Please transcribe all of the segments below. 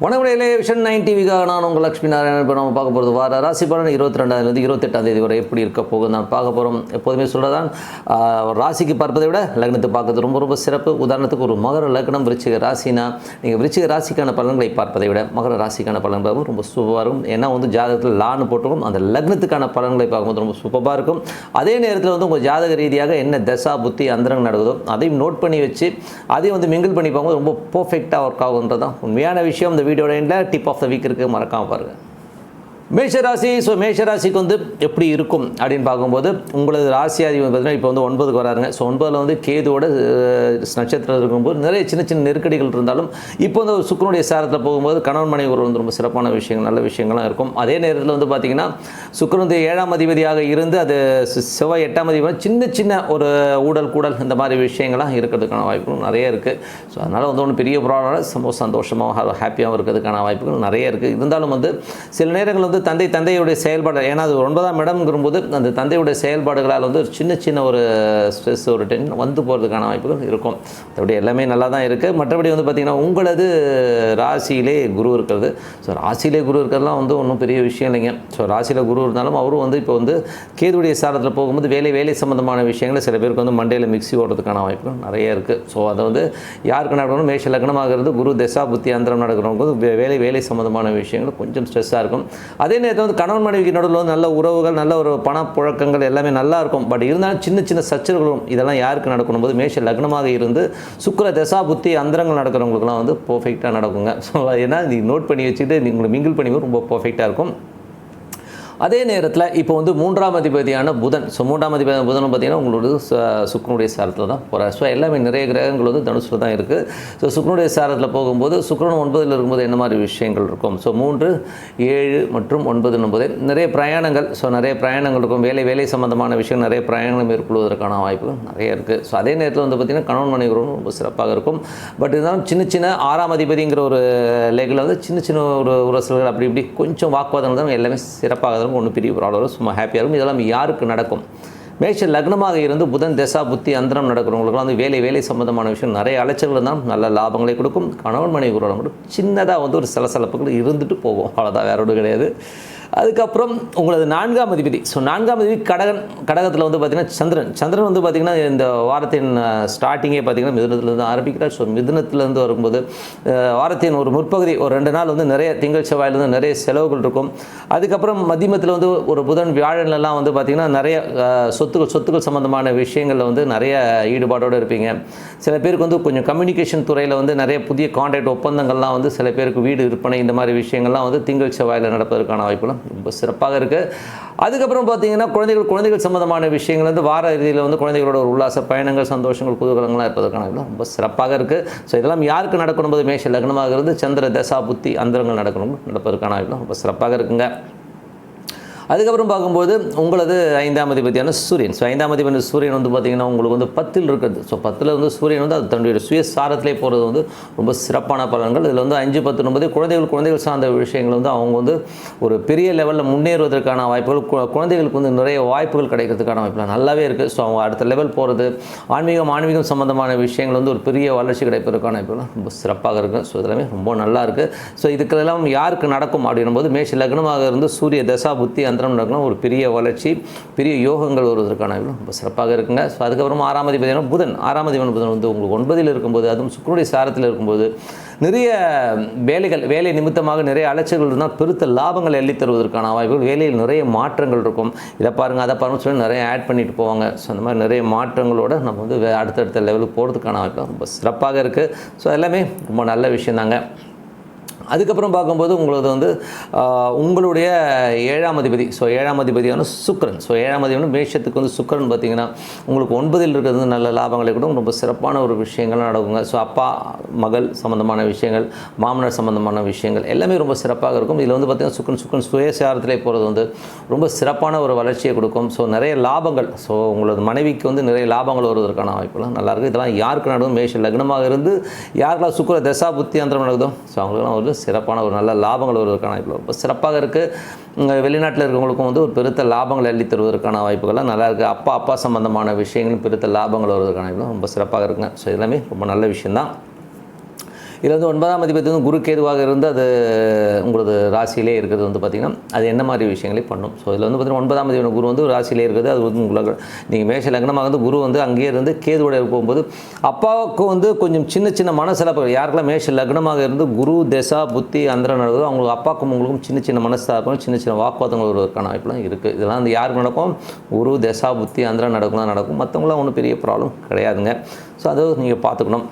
வணக்கமுடையிலே vision nine டிவிக்காக நான் உங்கள் லக்ஷ்மி நாராயணன். இப்போ நம்ம பார்க்க போகிறது வார ராசி பலன். இருபத்தி ரெண்டாந்தேதி இருபத்தெட்டாம் தேதி வரை எப்படி இருக்க போகுது நான் பார்க்க போகிறோம். எப்போதுமே சொல்கிறதான் ராசிக்கு பார்ப்பதை விட லக்னத்தை பார்க்கறது ரொம்ப ரொம்ப சிறப்பு. உதாரணத்துக்கு ஒரு மகர லக்னம் விருச்சிக ராசினா நீங்கள் விருச்சிக ராசிக்கான பலன்களை பார்ப்பதை விட மகர ராசிக்கான பலன் ரொம்ப சூப்பராக இருக்கும். ஏன்னா வந்து ஜாதகத்தில் லான்னு போட்டுக்கும் அந்த லக்னத்துக்கான பலன்களை பார்க்கும்போது ரொம்ப சூப்பராக இருக்கும். அதே நேரத்தில் வந்து உங்கள் ஜாதக ரீதியாக என்ன தசா புத்தி அந்தரங்க நடக்குதோ அதையும் நோட் பண்ணி வச்சு அதையும் வந்து மிங்கிள் பண்ணி பார்க்கும்போது ரொம்ப பர்ஃபெக்டாக ஒர்க் ஆகுன்றது தான் உண்மையான விஷயம். இந்த வீடியோட எண்டில் டிப் ஆஃப் த வீக் இருக்குது மறக்காமல் பாருங்கள் மேஷராசி ஸோ மேஷராசிக்கு வந்து எப்படி இருக்கும் அப்படின்னு பார்க்கும்போது உங்களது ராசி வந்து பார்த்தீங்கன்னா இப்போ வந்து ஒன்பதுக்கு வராருங்க. ஸோ ஒன்பதில் வந்து கேதுவோட நட்சத்திரம் இருக்கும்போது நிறைய சின்ன சின்ன நெருக்கடிகள் இருந்தாலும் இப்போ வந்து சுக்கரனுடைய சாரத்தில் போகும்போது கணவன் மனைவி உறவு வந்து ரொம்ப சிறப்பான விஷயங்கள் நல்ல விஷயங்கள்லாம் இருக்கும். அதே நேரத்தில் வந்து பார்த்திங்கன்னா சுக்கரனுடைய ஏழாம் அதிபதியாக இருந்து அது செவ்வாய் எட்டாம் அதிபதி சின்ன சின்ன ஒரு ஊடல் கூடல் இந்த மாதிரி விஷயங்கள்லாம் இருக்கிறதுக்கான வாய்ப்புகள் நிறைய இருக்குது ஸோ அதனால் வந்து ஒன்றும் பெரிய ப்ராப்ளம் இல்லை. ரொம்ப சந்தோஷமாக ஹாப்பியாகவும் இருக்கிறதுக்கான வாய்ப்புகள் நிறைய இருக்குது இருந்தாலும் வந்து சில நேரங்கள் வந்து தந்தை தந்தையுடைய செயல்பாடு ஏன்னா அது ஒன்பதாம் இடம்ங்கிறபோது அந்த தந்தையுடைய செயல்பாடுகளால் வந்து ஒரு சின்ன சின்ன ஒரு ஸ்ட்ரெஸ் ஒரு டென்ஷன் வந்து போகிறதுக்கான வாய்ப்புகள் இருக்கும். மற்றபடி எல்லாமே நல்லா தான் இருக்குது மற்றபடி வந்து பார்த்திங்கன்னா உங்களது ராசியிலே குரு இருக்கிறது. ஸோ ராசியிலே குரு இருக்கிறதுலாம் வந்து ஒன்றும் பெரிய விஷயம் இல்லைங்க. ஸோ ராசியில் குரு இருந்தாலும் அவரும் வந்து இப்போ வந்து கேதுடைய சாரத்தில் போகும்போது வேலை வேலை சம்மந்தமான விஷயங்களை சில பேருக்கு வந்து மண்டையில் மிக்ஸி ஓடுறதுக்கான வாய்ப்புகள் நிறைய இருக்குது ஸோ அதை வந்து யாருக்கு நடக்கணும் மேஷ லக்னமாகிறது குரு தசா புத்தி அந்தரம் நடக்கிறவங்க வே- வேலை வேலை சம்மந்தமான விஷயங்கள் கொஞ்சம் ஸ்ட்ரெஸ்ஸாக இருக்கும். அதே நேரத்தில் வந்து கணவன் மனைவிக்கு நடுவில் வந்து நல்ல உறவுகள் நல்ல ஒரு பணப்புழக்கங்கள் எல்லாமே நல்லா இருக்கும் பட் இருந்தாலும் சின்ன சின்ன சச்சரவுகளும் இதெல்லாம் யாருக்கு நடக்கணும்? போது மேஷ லக்னமாக இருந்து சுக்கர தசா புத்தி அந்தரங்கள் நடக்கிறவங்களுக்குலாம் வந்து பர்ஃபெக்டாக நடக்குங்க. ஸோ ஏன்னா நீ நோட் பண்ணி வச்சுட்டு நீங்களை மிங்கிள் பண்ணி ரொம்ப பர்ஃபெக்டாக இருக்கும். அதே நேரத்தில் இப்போ வந்து மூன்றாம் அதிபதியான புதன். ஸோ மூன்றாம் அதிபதி புதன் பார்த்தீங்கன்னா உங்களோட சுக்ரனுடைய சாரத்தில் தான் போகிறார் ஸோ எல்லாமே நிறைய கிரகங்கள் வந்து தனுசில் தான் இருக்குது ஸோ சுக்ரனுடைய சாரத்தில் போகும்போது சுக்ரன் ஒன்பதில் இருக்கும்போது என்ன மாதிரி விஷயங்கள் இருக்கும்? ஸோ மூன்று ஏழு மற்றும் ஒன்பது ஒன்பது நிறைய பிரயாணங்கள். ஸோ நிறைய பிரயாணங்கள் இருக்கும். வேலை வேலை சம்பந்தமான விஷயம் நிறைய பிரயாணங்கள் மேற்கொள்வதற்கான வாய்ப்புகள் நிறைய இருக்குது ஸோ அதே நேரத்தில் வந்து பார்த்திங்கன்னா கணவன் மனைவி ரொம்ப சிறப்பாக இருக்கும். பட் இருந்தாலும் சின்ன சின்ன ஆறாம் அதிபதிங்கிற ஒரு லேகில் வந்து சின்ன சின்ன ஒரு உரசல்கள் அப்படி இப்படி கொஞ்சம் வாக்குவாதங்கள் தான் எல்லாமே சிறப்பாக இருக்கும் ஒன்றும் பெரிய ப்ராப்ளம் வரும் சும்மா ஹாப்பியாக இருக்கும். இதெல்லாம் யாருக்கு நடக்கும்? மேஷ லக்னமாக இருந்து புதன் தசா புத்தி அந்தரம் நடக்கிறவங்களுக்குலாம் வந்து வேலை வேலை சம்பந்தமான விஷயம் நிறைய அலைச்சல்கள் இருந்தாலும் நல்ல லாபங்களை கொடுக்கும். கணவன் மனைவி உறவு சின்னதாக வந்து ஒரு சிலசலப்புகள் இருந்துட்டு போகும். அவ்வளோதான் வேற ஒன்றும் கிடையாது. அதுக்கப்புறம் உங்களது நான்காம் அதிபதி. ஸோ நான்காம் அதிபதி கடகன் கடகத்தில் வந்து பார்த்திங்கன்னா சந்திரன். சந்திரன் வந்து பார்த்திங்கன்னா இந்த வாரத்தின் ஸ்டார்டிங்கே பார்த்திங்கன்னா மிதுனத்துலேருந்து ஆரம்பிக்கிறார். ஸோ மிதுனத்துலேருந்து வரும்போது வாரத்தின் ஒரு முற்பகுதி ஒரு ரெண்டு நாள் வந்து நிறைய திங்கள் செவ்வாயிலேருந்து நிறைய செலவுகள் இருக்கும். அதுக்கப்புறம் மதியமத்தில் வந்து ஒரு புதன் வியாழன்லாம் வந்து பார்த்திங்கன்னா நிறைய சொத்துக்கள் சொத்துக்கள் சம்மந்தமான விஷயங்களில் வந்து நிறைய ஈடுபாடோடு இருப்பீங்க. சில பேருக்கு வந்து கொஞ்சம் கம்யூனிகேஷன் துறையில் வந்து நிறைய புதிய கான்ட்ராக்ட் ஒப்பந்தங்கள்லாம் வந்து சில பேருக்கு வீடு விற்பனை இந்த மாதிரி விஷயங்கள்லாம் வந்து திங்கள் செவ்வாயில் நடப்பதற்கான வாய்ப்புகள் ரொம்ப சிறப்பாக இருக்குது அதுக்கப்புறம் பார்த்தீங்கன்னா குழந்தைகள் குழந்தைகள் சம்மந்தமான விஷயங்கள் வந்து வார இறுதியில் வந்து குழந்தைகளோட ஒரு உல்லாச பயணங்கள் சந்தோஷங்கள் குதூகலங்கள்லாம் இருப்பதற்கான ரொம்ப சிறப்பாக இருக்குது ஸோ இதெல்லாம் யாருக்கு நடக்கணும் போது மேஷ லக்னமாக இருந்து சந்திர தசா புத்தி அந்தரங்கள் நடக்கணும் நடப்பதற்கான ரொம்ப சிறப்பாக இருக்குங்க. அதுக்கப்புறம் பார்க்கும்போது உங்களது ஐந்தாம் அதிபதியான சூரியன். ஸோ ஐந்தாம் அதிபதி சூரியன் வந்து பார்த்திங்கன்னா உங்களுக்கு வந்து பத்தில் இருக்கிறது. ஸோ பத்தில் வந்து சூரியன் வந்து அது தன்னுடைய சுயசாரத்திலே போகிறது வந்து ரொம்ப சிறப்பான பலன்கள். இதில் வந்து அஞ்சு பத்து ஒன்பது குழந்தைகள் குழந்தைகள் சார்ந்த விஷயங்கள் வந்து அவங்க வந்து ஒரு பெரிய லெவலில் முன்னேறுவதற்கான வாய்ப்புகள் கு- குழந்தைகளுக்கு வந்து நிறைய வாய்ப்புகள் கிடைக்கிறதுக்கான வாய்ப்புகள் நல்லாவே இருக்குது ஸோ அவங்க அடுத்த லெவல் போகிறது ஆன்மீகம் ஆன்மீகம் சம்மந்தமான விஷயங்கள் வந்து ஒரு பெரிய வளர்ச்சி கிடைப்பதற்கான வாய்ப்புகள் ரொம்ப சிறப்பாக இருக்குது ஸோ இதெல்லாமே ரொம்ப நல்லா இருக்குது ஸோ இதுக்கெல்லாம் யாருக்கு நடக்கும்? அப்படின்னும் போது மேஷ லக்னமாக இருந்து சூரிய தசா புத்தி தந்திரம் நடக்கலாம் ஒரு பெரிய வளர்ச்சி பெரிய யோகங்கள் வருவதற்கான ரொம்ப சிறப்பாக இருக்குங்க. ஸோ அதுக்கப்புறம் ஆறாம் அதிபதியான புதன். ஆறாம் அதிபதி புதன் வந்து உங்களுக்கு ஒன்பதில் இருக்கும்போது அதுவும் சுக்கருடைய சாரத்தில் இருக்கும்போது நிறைய வேலைகள் வேலை நிமித்தமாக நிறைய அலைச்சல்கள் இருந்தால் பெருத்த லாபங்கள் எள்ளி தருவதற்கான வாய்ப்புகள் வேலையில் நிறைய மாற்றங்கள் இருக்கும். இதை பாருங்கள் அதை பாருங்க சொல்லி நிறைய ஆட் பண்ணிட்டு போவாங்க. ஸோ அந்த மாதிரி நிறைய மாற்றங்களோட நம்ம வந்து வே- அடுத்தடுத்த லெவலுக்கு போகிறதுக்கான வாய்ப்பு ரொம்ப சிறப்பாக இருக்குது ஸோ எல்லாமே ரொம்ப நல்ல விஷயந்தாங்க. அதுக்கப்புறம் பார்க்கும்போது உங்களது வந்து உங்களுடைய ஏழாம் அதிபதி ஸோ ஏழாம் அதிபதியான சுக்கரன். ஸோ ஏழாம் அதிபதி மேஷத்துக்கு வந்து சுக்கரன் பார்த்தீங்கன்னா உங்களுக்கு ஒன்பதில் இருக்கிறது வந்து நல்ல லாபங்களை கூட ரொம்ப சிறப்பான ஒரு விஷயங்கள் நடக்குங்க. ஸோ அப்பா மகள் சம்மந்தமான விஷயங்கள் மாமனார் சம்மந்தமான விஷயங்கள் எல்லாமே ரொம்ப சிறப்பாக இருக்கும். இதில் வந்து பார்த்திங்கன்னா சுக்கரன் சுக்கரன் சுயசாரத்திலே போகிறது வந்து ரொம்ப சிறப்பான ஒரு வளர்ச்சியை கொடுக்கும். ஸோ நிறைய லாபங்கள் ஸோ உங்களது மனைவிக்கு வந்து நிறைய லாபங்கள் வருவதற்கான வாய்ப்புலாம் நல்லாயிருக்கும் இதெல்லாம் யாருக்கு நடக்கும் மேஷ லக்னமாக இருந்து யாருக்கெல்லாம் சுக்கர தசா புத்தி அந்தரம் நடக்குதோ ஸோ அவங்களுக்குலாம் ஒரு சிறப்பான ஒரு நல்ல லாபங்கள் வருவதற்கான வாய்ப்பு ரொம்ப சிறப்பாக இருக்குது வெளிநாட்டில் இருக்கிறவங்களுக்கும் வந்து ஒரு பெருத்த லாபங்கள் அள்ளி தருவதற்கான வாய்ப்புகள்லாம் நல்லா இருக்குது அப்பா அப்பா சம்பந்தமான விஷயங்களும் பெருத்த லாபங்கள் வருவதற்கான வாய்ப்புலாம் ரொம்ப சிறப்பாக இருக்குங்க. ஸோ எல்லாமே ரொம்ப நல்ல விஷயந்தான் இதில் வந்து ஒன்பதாம் அதிபதி வந்து குரு கேதுவாக இருந்து அது உங்களது ராசியிலே இருக்கிறது வந்து பார்த்திங்கன்னா அது என்ன மாதிரி விஷயங்களை பண்ணும்? ஸோ இதில் வந்து பார்த்திங்கன்னா ஒன்பதாம் அதிபதி குரு வந்து ராசியிலே இருக்குது. அது வந்து உங்களுக்கு நீங்கள் மேஷ லக்னமாக வந்து குரு வந்து அங்கேயே இருந்து கேதுவோட போகும்போது அப்பாவுக்கு வந்து கொஞ்சம் சின்ன சின்ன மனசிலப்பு யாருக்கெல்லாம் மேஷ லக்னமாக இருந்து குரு தசா புத்தி அந்தரம் நடக்குதோ அவங்களுக்கு அப்பாவுக்கும் உங்களுக்கும் சின்ன சின்ன மனஸ்தாபம் சின்ன சின்ன வாக்குவாதங்கள் வருவதற்கான வாய்ப்புலாம் இருக்குது இதெல்லாம் வந்து யாருக்கு நடக்கும்? குரு தசா புத்தி அந்தரம் நடக்கும் தான் நடக்கும். மற்றவங்களாம் ஒன்றும் பெரிய ப்ராப்ளம் கிடையாதுங்க. ஸோ அதை நீங்கள் பார்த்துக்கணும்.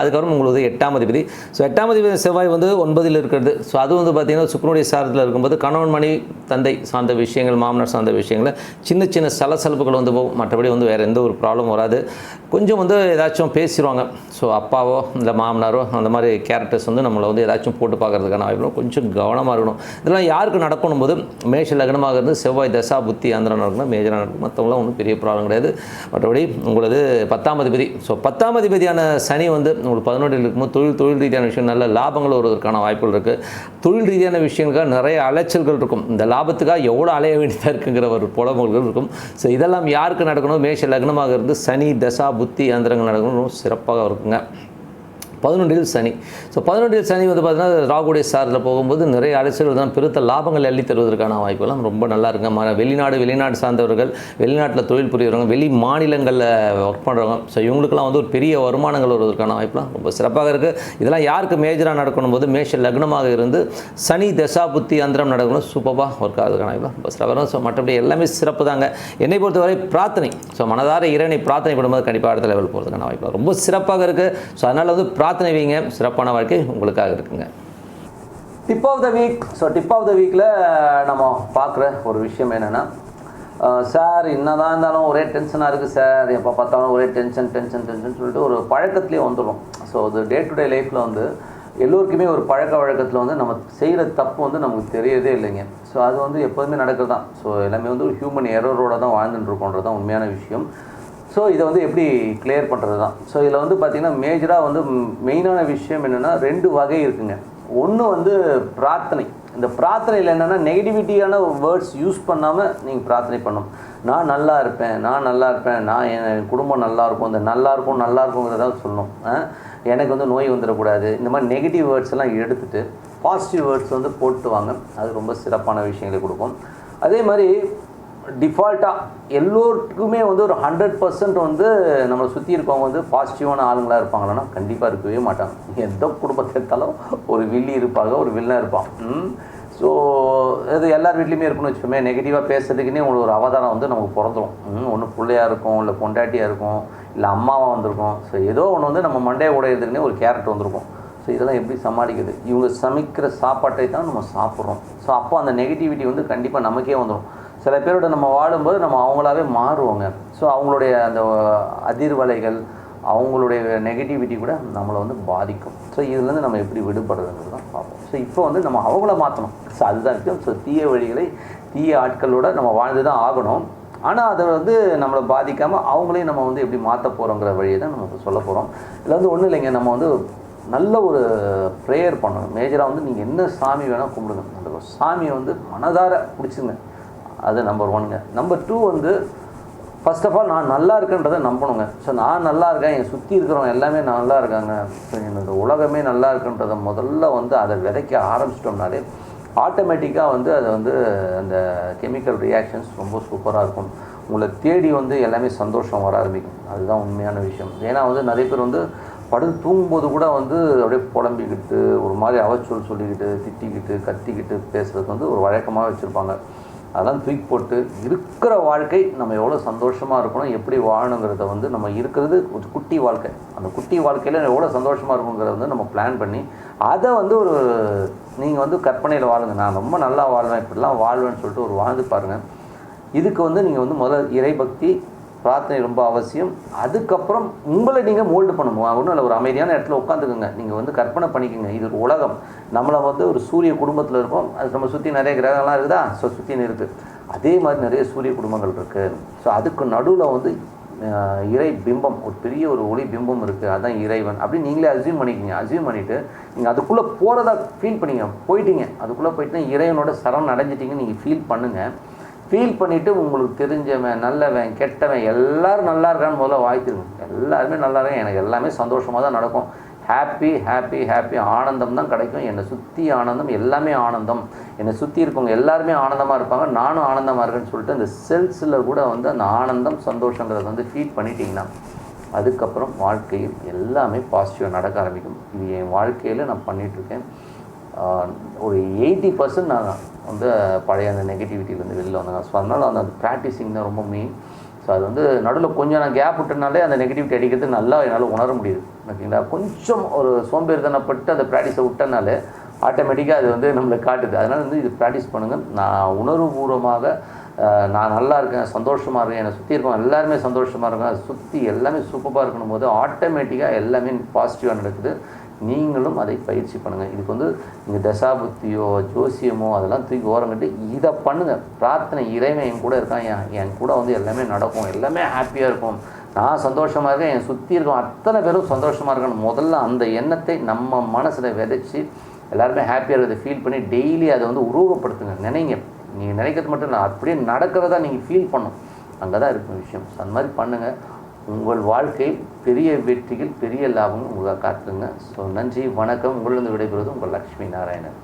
அதுக்கப்புறம் உங்களுக்கு எட்டாம் அதிபதி. ஸோ எட்டாம் அதிபதி செவ்வாய் வந்து ஒன்பதில் இருக்கிறது. ஸோ அது வந்து பார்த்திங்கன்னா சுக்கரனுடைய சாரத்தில் இருக்கும்போது கணவன் மணி தந்தை சார்ந்த விஷயங்கள் மாமனார் சார்ந்த விஷயங்கள் சின்ன சின்ன சலசலப்புகள் வந்து போகும். மற்றபடி வந்து வேறு எந்த ஒரு ப்ராப்ளம் வராது. கொஞ்சம் வந்து ஏதாச்சும் பேசிடுவாங்க ஸோ அப்பாவோ இல்லை மாமனாரோ அந்த மாதிரி கேரக்டர்ஸ் வந்து நம்மளை வந்து ஏதாச்சும் போட்டு பார்க்கறதுக்கான வாய்ப்பு கொஞ்சம் கவனமாக இருக்கணும். இதெல்லாம் யாருக்கு நடக்கணும் போது மேஷ லக்னமாக இருந்து செவ்வாய் தசா புத்தி அந்தரம் நடக்கணும் மேஜராக நடக்கும் மற்றவங்களாம் ஒன்றும் பெரிய ப்ராப்ளம் கிடையாது. மற்றபடி உங்களது பத்தாம் அதிபதி. ஸோ பத்தாம் அதிபதியான சனி வந்து உங்களுக்கு பதினொன்றில் இருக்கும்போது தொழில் தொழில் ரீதியான விஷயம் நல்ல லாபங்கள் வருவதற்கான வாய்ப்புகள் இருக்குது தொழில் ரீதியான விஷயங்களுக்காக நிறைய அலைச்சல்கள் இருக்கும். இந்த லாபத்துக்காக எவ்வளோ அலைய வேண்டியதாக இருக்குங்கிற ஒரு புலம்பல்கள் இருக்கும். ஸோ இதெல்லாம் யாருக்கு நடக்கணும்? மேஷ லக்னமாக இருந்து சனி தசா புத்தி அந்தரங்கள் நடக்கணும். சிறப்பாக இருக்குங்க. பதினொன்றில் சனி. ஸோ பதினொன்றில் சனி வந்து பார்த்தீங்கன்னா ராகுடைய சாரில் போகும்போது நிறைய அரசியல் தான் பெருத்த லாபங்கள் அள்ளி தருவதற்கான வாய்ப்புலாம் ரொம்ப நல்லா இருக்குங்க. ம வெளிநாடு வெளிநாடு சார்ந்தவர்கள் வெளிநாட்டில் தொழில் புரியவங்க வெளி மாநிலங்களில் ஒர்க் பண்ணுறவங்க ஸோ இவங்களுக்குலாம் வந்து ஒரு பெரிய வருமானங்கள் வருவதற்கான வாய்ப்புலாம் ரொம்ப சிறப்பாக இருக்குது இதெல்லாம் யாருக்கு மேஜராக நடக்கணும் போது மேஷ லக்னமாக இருந்து சனி தசா புத்தி அந்தரம் நடக்கணும். சூப்பராக ஒர்க் ஆகுதுக்கான வாய்ப்புலாம் ரொம்ப சிறப்பாக ஸோ மற்றபடி எல்லாமே சிறப்பு தாங்க. என்னை பொறுத்தவரை பிரார்த்தனை. ஸோ மனதார இறைவனை பிரார்த்தனை பண்ணும்போது கண்டிப்பாக அடுத்த லெவல் போகிறதுக்கான வாய்ப்பு ரொம்ப சிறப்பாக இருக்குது ஸோ அதனால் வந்து பிரார்த்தனை வைங்க சிறப்பான வாழ்க்கை உங்களுக்காக இருக்குங்க. Tip of the week so tip of the வீக்கில் நம்ம பார்க்குற ஒரு விஷயம் என்னென்னா சார் என்னதான் இருந்தாலும் ஒரே டென்ஷனாக இருக்குது சார் எப்போ பார்த்தாலும் ஒரே டென்ஷன் டென்ஷன் டென்ஷன் சொல்லிட்டு ஒரு பழக்கத்துலேயே வந்துடும் ஸோ அது டே டு டே லைஃப்பில் வந்து எல்லோருக்குமே ஒரு பழக்க வழக்கத்தில் வந்து நம்ம செய்கிற தப்பு வந்து நமக்கு தெரியறதே இல்லைங்க. ஸோ அது வந்து எப்போதுமே நடக்கிறது தான் ஸோ எல்லாமே வந்து ஒரு ஹியூமன் எரரோடு தான் வாழ்ந்துட்டு இருக்கோன்றது தான் உண்மையான விஷயம். ஸோ இதை வந்து எப்படி கிளியர் பண்ணுறது தான் ஸோ இதில் வந்து பார்த்திங்கன்னா மேஜராக வந்து மெயினான விஷயம் என்னென்னா ரெண்டு வகை இருக்குங்க. ஒன்று வந்து பிரார்த்தனை. இந்த பிரார்த்தனையில் என்னென்னா நெகட்டிவிட்டியான வேர்ட்ஸ் யூஸ் பண்ணாமல் நீங்கள் பிரார்த்தனை பண்ணணும். நான் நல்லா இருப்பேன் நான் நல்லா இருப்பேன் நான் என் குடும்பம் நல்லா இருக்கும் இந்த நல்லா இருக்கும் நல்லா இருக்குங்கிறத சொல்லணும். எனக்கு வந்து நோய் வந்துடக்கூடாது. இந்த மாதிரி நெகட்டிவ் வேர்ட்ஸ் எல்லாம் எடுத்துட்டு பாசிட்டிவ் வேர்ட்ஸ் வந்து போட்டு வாங்க அது ரொம்ப சிறப்பான விஷயங்களை கொடுக்கும். அதே மாதிரி டிஃபால்ட்டாக எல்லோருக்குமே வந்து ஒரு ஹண்ட்ரட் பர்சன்ட் வந்து நம்மளை சுற்றி இருக்கவங்க வந்து பாசிட்டிவான ஆளுங்களாக இருப்பாங்களான்னா கண்டிப்பாக இருக்கவே மாட்டாங்க. எந்த குடும்பத்தை எடுத்தாலும் ஒரு வில்லி இருப்பாங்க ஒரு வில்லன் இருப்பான். ஸோ அது எல்லார் வீட்லேயுமே இருக்குன்னு வச்சுக்கோமே நெகட்டிவாக பேசுறதுக்குன்னே உங்களுக்கு ஒரு அவதாரம் வந்து நமக்கு பிறந்துடும் ஒன்று பிள்ளையாக இருக்கும் இல்லை பொண்டாட்டியாக இருக்கும் இல்லை அம்மாவாக வந்திருக்கும். ஸோ ஏதோ ஒன்று வந்து நம்ம மண்டையை உடையிறதுக்குன்னே ஒரு கேரக்டர் வந்திருக்கும். ஸோ இதெல்லாம் எப்படி சமாளிக்கிறது? இவங்க சமைக்கிற சாப்பாட்டை தான் நம்ம சாப்பிட்றோம். ஸோ அப்போ அந்த நெகட்டிவிட்டி வந்து கண்டிப்பாக நமக்கே வந்துடும் சில பேரோட நம்ம வாழும்போது நம்ம அவங்களாவே மாறுவோங்க. ஸோ அவங்களுடைய அந்த அதிர்வலைகள் அவங்களுடைய நெகட்டிவிட்டி கூட நம்மளை வந்து பாதிக்கும். ஸோ இதுலேருந்து நம்ம எப்படி விடுபடுறதுங்கிறது தான் பார்ப்போம். ஸோ இப்போ வந்து நம்ம அவங்கள மாற்றணும் ஸோ அதுதான் இருக்குது ஸோ தீய வழிகளை தீய ஆட்களோட நம்ம வாழ்ந்து தான் ஆகணும். ஆனால் அதை வந்து நம்மளை பாதிக்காமல் அவங்களையும் நம்ம வந்து எப்படி மாற்ற போகிறோங்கிற வழியை தான் நம்ம சொல்ல போகிறோம் இதில் வந்து ஒன்றும் இல்லைங்க. நம்ம வந்து நல்ல ஒரு ப்ரேயர் பண்ணணும். மேஜராக வந்து நீங்கள் என்ன சாமி வேணால் கும்பிடுங்க. அந்த சாமியை வந்து மனதார பிடிச்சிங்க. அது நம்பர் ஒன்னுங்க நம்பர் டூ வந்து ஃபர்ஸ்ட் ஆஃப் ஆல் நான் நல்லா இருக்கேன்றதை நம்பணுங்க. ஸோ நான் நல்லா இருக்கேன் என் சுற்றி இருக்கிறவங்க எல்லாமே நல்லா இருக்காங்க. ஸோ இந்த உலகமே நல்லா இருக்குன்றதை முதல்ல வந்து அதை விதைக்க ஆரம்பிச்சிட்டோம்னாலே ஆட்டோமேட்டிக்காக வந்து அது வந்து அந்த கெமிக்கல் ரியாக்ஷன்ஸ் ரொம்ப சூப்பராக இருக்கும். உங்களை தேடி வந்து எல்லாமே சந்தோஷம் வர ஆரம்பிக்கும். அதுதான் உண்மையான விஷயம். ஏன்னா வந்து நிறைய பேர் வந்து படுத்து தூங்கும்போது கூட வந்து அப்படியே புலம்பிக்கிட்டு ஒரு மாதிரி அவச்சொல் சொல்லிக்கிட்டு திட்டிக்கிட்டு கத்திக்கிட்டு பேசுறது வந்து ஒரு வழக்கமாக வச்சுருப்பாங்க. அதெல்லாம் தூக்கி போட்டு இருக்கிற வாழ்க்கை நம்ம எவ்வளோ சந்தோஷமாக இருக்கணும் எப்படி வாழணுங்கிறத வந்து நம்ம இருக்கிறது ஒரு குட்டி வாழ்க்கை. அந்த குட்டி வாழ்க்கையில் எவ்வளோ சந்தோஷமாக இருக்குங்கிறத வந்து நம்ம பிளான் பண்ணி அதை வந்து ஒரு நீங்கள் வந்து கற்பனையில் வாழுங்க. நான் ரொம்ப நல்லா வாழ்வேன் இப்படிலாம் வாழ்வேன்னு சொல்லிட்டு ஒரு வாழ்ந்து பாருங்கள் இதுக்கு வந்து நீங்கள் வந்து முதல்ல இறைபக்தி பிரார்த்தனை ரொம்ப அவசியம். அதுக்கப்புறம் உங்களை நீங்கள் மோல்டு பண்ணுங்க ஒன்றும் இல்லை ஒரு அமைதியான இடத்துல உட்காந்துக்குங்க நீங்கள் வந்து கற்பனை பண்ணிக்கோங்க. இது ஒரு உலகம். நம்மளை வந்து ஒரு சூரிய குடும்பத்தில் இருக்கோம். அது நம்ம சுற்றி நிறைய கிரகங்கள்லாம் இருக்குதா? ஸோ சுற்றி இருக்குது அதே மாதிரி நிறைய சூரிய குடும்பங்கள் இருக்குது ஸோ அதுக்கு நடுவில் வந்து இறை பிம்பம் ஒரு பெரிய ஒரு ஒளி பிம்பம் இருக்குது அதுதான் இறைவன். அப்படி நீங்களே அசியூம் பண்ணிக்கிங்க. அசியூம் பண்ணிவிட்டு நீங்கள் அதுக்குள்ளே போகிறதா ஃபீல் பண்ணிங்க போயிட்டீங்க. அதுக்குள்ளே போயிட்டுனா இறைவனோட சரண் அடைஞ்சிட்டிங்க நீங்கள் ஃபீல் பண்ணுங்கள் ஃபீல் பண்ணிவிட்டு உங்களுக்கு தெரிஞ்சவன் நல்லவன் கெட்டவன் எல்லாரும் நல்லா இருக்கான்னு முதல்ல வாழ்த்துருங்க எல்லாருமே நல்லா இருக்கேன் எனக்கு எல்லாமே சந்தோஷமாக தான் நடக்கும். ஹாப்பி ஹாப்பி ஹாப்பி ஆனந்தம் தான் கிடைக்கும். என்னை சுற்றி ஆனந்தம் எல்லாமே ஆனந்தம். என்னை சுற்றி இருக்கவங்க எல்லாருமே ஆனந்தமாக இருப்பாங்க. நானும் ஆனந்தமாக இருக்கேன்னு சொல்லிட்டு இந்த செல்ஸில் கூட வந்து அந்த ஆனந்தம் சந்தோஷங்கிறத வந்து ஃபீட் பண்ணிட்டீங்கன்னா அதுக்கப்புறம் வாழ்க்கையில் எல்லாமே பாசிட்டிவாக நடக்க ஆரம்பிக்கும். இது என் வாழ்க்கையில் நான் பண்ணிகிட்ருக்கேன் ஒரு எயிட்டி பர்சன்ட் நான் வந்து பழைய அந்த நெகட்டிவிட்டிலேருந்து வெளியில் வந்தாங்க ஸோ அதனால் அந்த ப்ராக்டிஸிங் தான் ரொம்ப மெயின் ஸோ அது வந்து நடுவில் கொஞ்சம் நான் கேப் விட்டனாலே அந்த நெகட்டிவிட்டி அடிக்கிறது நல்லா என்னால் உணர முடியுது. ஓகேங்களா? கொஞ்சம் ஒரு சோம்பேறித்தனப்பட்டு அந்த ப்ராக்டிஸை விட்டனாலே ஆட்டோமேட்டிக்காக அது வந்து நம்மளை காட்டுது. அதனால் வந்து இது ப்ராக்டிஸ் பண்ணுங்கள் நான் உணர்வுபூர்வமாக நான் நல்லா இருக்கேன் சந்தோஷமாக இருக்கேன் என்னை சுற்றி இருக்கோம் எல்லாருமே சந்தோஷமாக இருக்கேன் சுற்றி எல்லாமே சூப்பராக இருக்கணும் போது ஆட்டோமேட்டிக்காக எல்லாமே பாசிட்டிவாக நடக்குது. நீங்களும் அதை பயிற்சி பண்ணுங்கள் இதுக்கு வந்து நீங்கள் தசாபுத்தியோ ஜோசியமோ அதெல்லாம் தூக்கி ஓரங்கட்டு இதை பண்ணுங்கள் பிரார்த்தனை இறைவன் என் கூட இருக்கான். என் என் கூட வந்து எல்லாமே நடக்கும். எல்லாமே ஹாப்பியாக இருக்கும். நான் சந்தோஷமாக இருக்கேன். என் சுற்றி இருக்கோம் அத்தனை பேரும் சந்தோஷமாக இருக்கணும். முதல்ல அந்த எண்ணத்தை நம்ம மனசில் விதைச்சி எல்லாருமே ஹாப்பியாக இருக்கிறத ஃபீல் பண்ணி டெய்லி அதை வந்து உருவகப்படுத்துங்க. நினைங்க. நீங்கள் நினைக்கிறது மட்டும் இல்லை. அப்படியே நடக்கிறதா நீங்கள் ஃபீல் பண்ணும் அங்கே தான் இருக்கும் விஷயம். அந்த மாதிரி பண்ணுங்கள் உங்கள் வாழ்க்கை பெரிய வெற்றியில் பெரிய லாபம் உங்களுக்கு காத்துருங்க ஸோ நன்றி வணக்கம். உங்களிருந்து விடைபெறுவது உங்கள் லக்ஷ்மி நாராயணன்.